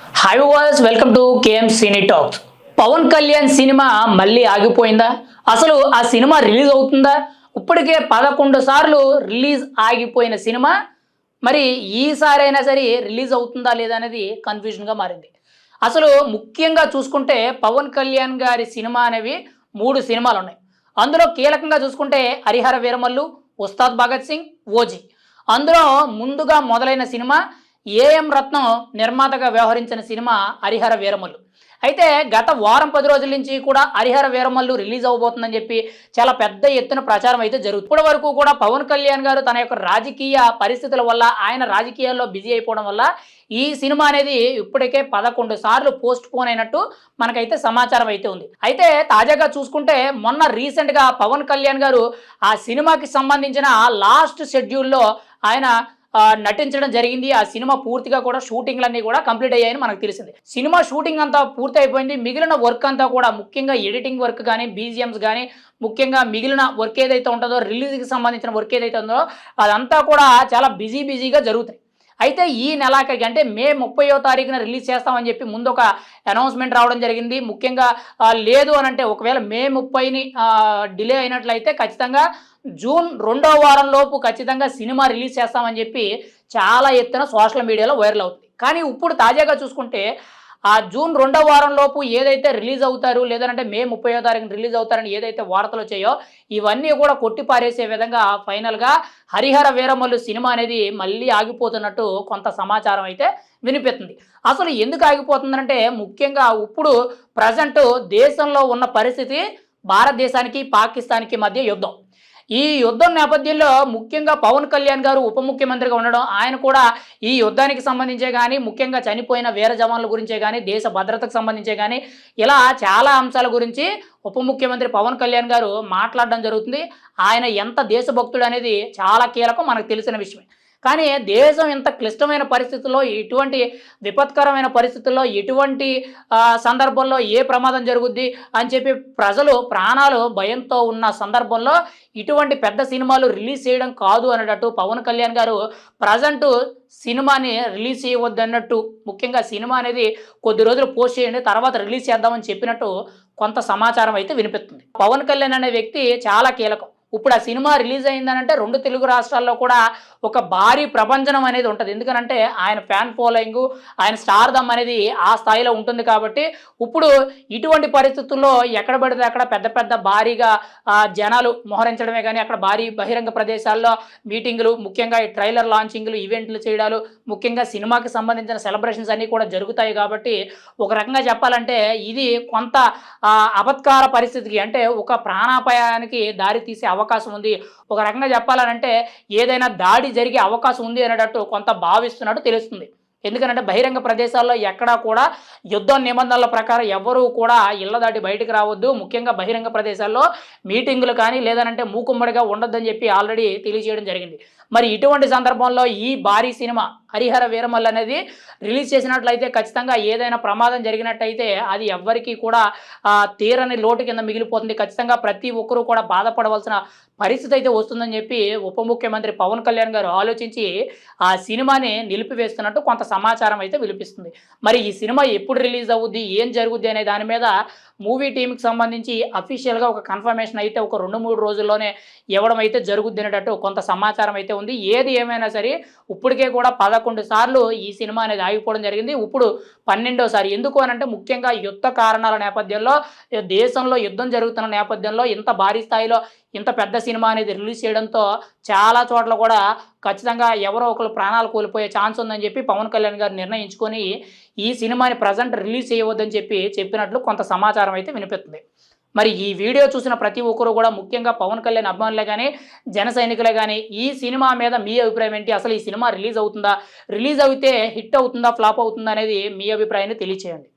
Hi was welcome to KM cine talks Pavan Kalyan cinema మళ్ళీ ఆగిపోయిందా? అసలు ఆ సినిమా రిలీజ్ అవుతుందా? ఇప్పటికే పదకొండు సార్లు రిలీజ్ ఆగిపోయిన సినిమా మరి ఈసారైనా సరే రిలీజ్ అవుతుందా లేదా అనేది కన్ఫ్యూజన్గా మారింది. అసలు ముఖ్యంగా చూసుకుంటే పవన్ కళ్యాణ్ గారి సినిమా అనేవి మూడు సినిమాలు ఉన్నాయి. అందులో కీలకంగా చూసుకుంటే హరిహర వీరమల్లు ఉస్తాద్ భగత్ సింగ్ ఓజీ. అందులో ముందుగా మొదలైన సినిమా ఏఎం రత్నం నిర్మాతగా వ్యవహరించిన సినిమా హరిహర వీరమల్లు. అయితే గత వారం పది రోజుల నుంచి కూడా హరిహర వీరమల్లు రిలీజ్ అవబోతుందని చెప్పి చాలా పెద్ద ఎత్తున ప్రచారం అయితే జరుగుతుంది. ఇప్పటి వరకు కూడా పవన్ కళ్యాణ్ గారు తన యొక్క రాజకీయ పరిస్థితుల వల్ల ఆయన రాజకీయాల్లో బిజీ అయిపోవడం వల్ల ఈ సినిమా అనేది ఇప్పటికే పదకొండు సార్లు పోస్ట్ పోన్ అయినట్టు మనకైతే సమాచారం అయితే ఉంది. అయితే తాజాగా చూసుకుంటే మొన్న రీసెంట్గా పవన్ కళ్యాణ్ గారు ఆ సినిమాకి సంబంధించిన లాస్ట్ షెడ్యూల్లో ఆయన నటించడం జరిగింది. ఆ సినిమా పూర్తిగా కూడా షూటింగ్లన్నీ కూడా కంప్లీట్ అయ్యాయని మనకు తెలిసింది. సినిమా షూటింగ్ అంతా పూర్తి అయిపోయింది మిగిలిన వర్క్ అంతా కూడా ముఖ్యంగా ఎడిటింగ్ వర్క్ కానీ బీజిఎమ్స్ కానీ ముఖ్యంగా మిగిలిన వర్క్ ఏదైతే ఉంటుందో రిలీజ్కి సంబంధించిన వర్క్ ఏదైతే ఉందో అదంతా కూడా చాలా బిజీ బిజీగా జరుగుతాయి. అయితే ఈ నెలాఖరికి అంటే మే ముప్పయో తారీఖున రిలీజ్ చేస్తామని చెప్పి ముందు ఒక అనౌన్స్మెంట్ రావడం జరిగింది. ముఖ్యంగా లేదు అని అంటే ఒకవేళ మే ముప్పైని డిలే అయినట్లయితే ఖచ్చితంగా జూన్ రెండో వారం లోపు ఖచ్చితంగా సినిమా రిలీజ్ చేస్తామని చెప్పి చాలా ఎత్తున సోషల్ మీడియాలో వైరల్ అవుతుంది. కానీ ఇప్పుడు తాజాగా చూసుకుంటే ఆ జూన్ రెండో వారం లోపు ఏదైతే రిలీజ్ అవుతారు లేదంటే మే ముప్పయో తారీఖున రిలీజ్ అవుతారని ఏదైతే వార్తలు వచ్చాయో ఇవన్నీ కూడా కొట్టిపారేసే విధంగా ఫైనల్గా హరిహర వీరమల్లు సినిమా అనేది మళ్ళీ ఆగిపోతున్నట్టు కొంత సమాచారం అయితే వినిపిస్తుంది. అసలు ఎందుకు ఆగిపోతుందంటే ముఖ్యంగా ఇప్పుడు ప్రజెంట్ దేశంలో ఉన్న పరిస్థితి భారతదేశానికి పాకిస్తాన్కి మధ్య యుద్ధం. ఈ యుద్ధం నేపథ్యంలో ముఖ్యంగా పవన్ కళ్యాణ్ గారు ఉప ముఖ్యమంత్రిగా ఉండడం ఆయన కూడా ఈ యుద్ధానికి సంబంధించే కానీ ముఖ్యంగా చనిపోయిన వీర జవాన్ల గురించే కానీ దేశ భద్రతకు సంబంధించే కానీ ఇలా చాలా అంశాల గురించి ఉప ముఖ్యమంత్రి పవన్ కళ్యాణ్ గారు మాట్లాడడం జరుగుతుంది. ఆయన ఎంత దేశభక్తుడు అనేది చాలా కీలకం మనకు తెలిసిన విషయమే. కానీ దేశం ఇంత క్లిష్టమైన పరిస్థితుల్లో ఎటువంటి విపత్కరమైన పరిస్థితుల్లో ఎటువంటి సందర్భంలో ఏ ప్రమాదం జరుగుద్ది అని చెప్పి ప్రజలు ప్రాణాలు భయంతో ఉన్న సందర్భంలో ఇటువంటి పెద్ద సినిమాలు రిలీజ్ చేయడం కాదు అనేటట్టు పవన్ కళ్యాణ్ గారు ప్రజెంట్ సినిమాని రిలీజ్ చేయవద్దన్నట్టు ముఖ్యంగా సినిమా అనేది కొద్ది రోజులు పోస్ట్ చేయండి తర్వాత రిలీజ్ చేద్దామని చెప్పినట్టు కొంత సమాచారం అయితే వినిపిస్తుంది. పవన్ కళ్యాణ్ అనే వ్యక్తి చాలా కీలకం. ఇప్పుడు ఆ సినిమా రిలీజ్ అయిందనంటే రెండు తెలుగు రాష్ట్రాల్లో కూడా ఒక భారీ ప్రపంచనం అనేది ఉంటుంది. ఎందుకనంటే ఆయన ఫ్యాన్ ఫాలోయింగ్ ఆయన స్టార్దమ్ అనేది ఆ స్థాయిలో ఉంటుంది కాబట్టి ఇప్పుడు ఇటువంటి పరిస్థితుల్లో ఎక్కడ పడితే అక్కడ పెద్ద పెద్ద భారీగా జనాలు మోహరించడమే కానీ అక్కడ భారీ బహిరంగ ప్రదేశాల్లో మీటింగులు ముఖ్యంగా ఈ ట్రైలర్ లాంచింగ్లు ఈవెంట్లు చేయడాలు ముఖ్యంగా సినిమాకి సంబంధించిన సెలబ్రేషన్స్ అన్నీ కూడా జరుగుతాయి కాబట్టి ఒక రకంగా చెప్పాలంటే ఇది కొంత అబత్కార పరిస్థితికి అంటే ఒక ప్రాణాపాయానికి దారి తీసే అవకాశం ఉంది. ఒక రకంగా చెప్పాలనంటే ఏదైనా దాడి జరిగే అవకాశం ఉంది అనేటట్టు కొంత భావిస్తున్నట్టు తెలుస్తుంది. ఎందుకంటే బహిరంగ ప్రదేశాల్లో ఎక్కడా కూడా యుద్ధ నిబంధనల ప్రకారం ఎవరూ కూడా ఇళ్ళ దాటి బయటకు రావద్దు. ముఖ్యంగా బహిరంగ ప్రదేశాల్లో మీటింగులు కానీ లేదనంటే మూకుమ్మడిగా ఉండొద్దని చెప్పి ఆల్రెడీ తెలియజేయడం జరిగింది. మరి ఇటువంటి సందర్భంలో ఈ భారీ సినిమా హరిహర వీరమల్ అనేది రిలీజ్ చేసినట్లయితే ఖచ్చితంగా ఏదైనా ప్రమాదం జరిగినట్టయితే అది ఎవ్వరికీ కూడా తీరని లోటు కింద మిగిలిపోతుంది. ఖచ్చితంగా ప్రతి ఒక్కరూ కూడా బాధపడవలసిన పరిస్థితి అయితే వస్తుందని చెప్పి ఉప ముఖ్యమంత్రి పవన్ కళ్యాణ్ గారు ఆలోచించి ఆ సినిమాని నిలిపివేస్తున్నట్టు కొంత సమాచారం అయితే వినిపిస్తుంది. మరి ఈ సినిమా ఎప్పుడు రిలీజ్ అవుద్ది ఏం జరుగుద్ది అనే దాని మీద మూవీ టీంకి సంబంధించి అఫీషియల్గా ఒక కన్ఫర్మేషన్ అయితే ఒక రెండు మూడు రోజుల్లోనే ఇవ్వడం అయితే జరుగుద్ది అనేటట్టు కొంత సమాచారం అయితే ఉంది. ఏది ఏమైనా సరే ఇప్పటికే కూడా పదకొండు సార్లు ఈ సినిమా అనేది ఆగిపోవడం జరిగింది. ఇప్పుడు పన్నెండోసారి ఎందుకు అని అంటే ముఖ్యంగా యుద్ధ కారణాల నేపథ్యంలో దేశంలో యుద్ధం జరుగుతున్న నేపథ్యంలో ఇంత భారీ స్థాయిలో ఇంత పెద్ద సినిమా అనేది రిలీజ్ చేయడంతో చాలా చోట్ల కూడా ఖచ్చితంగా ఎవరో ఒకరు ప్రాణాలు కోల్పోయే ఛాన్స్ ఉందని చెప్పి పవన్ కళ్యాణ్ గారు నిర్ణయించుకొని ఈ సినిమాని ప్రజెంట్ రిలీజ్ చేయవద్దని చెప్పి చెప్పినట్లు కొంత సమాచారం అయితే వినిపిస్తుంది. మరి ఈ వీడియో చూసిన ప్రతి ఒక్కరు కూడా ముఖ్యంగా పవన్ కళ్యాణ్ అభిమానులే కానీ జన సైనికులే కానీ ఈ సినిమా మీద మీ అభిప్రాయం ఏంటి? అసలు ఈ సినిమా రిలీజ్ అవుతుందా? రిలీజ్ అయితే హిట్ అవుతుందా? ఫ్లాప్ అవుతుందా అనేది మీ అభిప్రాయాన్ని తెలియచేయండి.